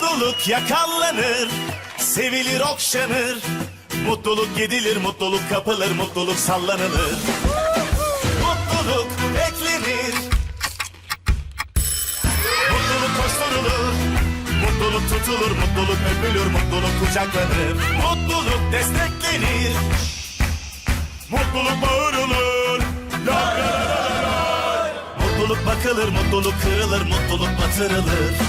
Mutluluk yakallanır, sevilir okşanır. Mutluluk yedilir, mutluluk kapılır, mutluluk sallanılır. Mutluluk beklenir. Mutluluk koşturulur. Mutluluk tutulur, mutluluk öpülür, mutluluk kucaklanır. Mutluluk desteklenir. Mutluluk bağırılır. La la la la la. Mutluluk bakılır, mutluluk kırılır, mutluluk batırılır.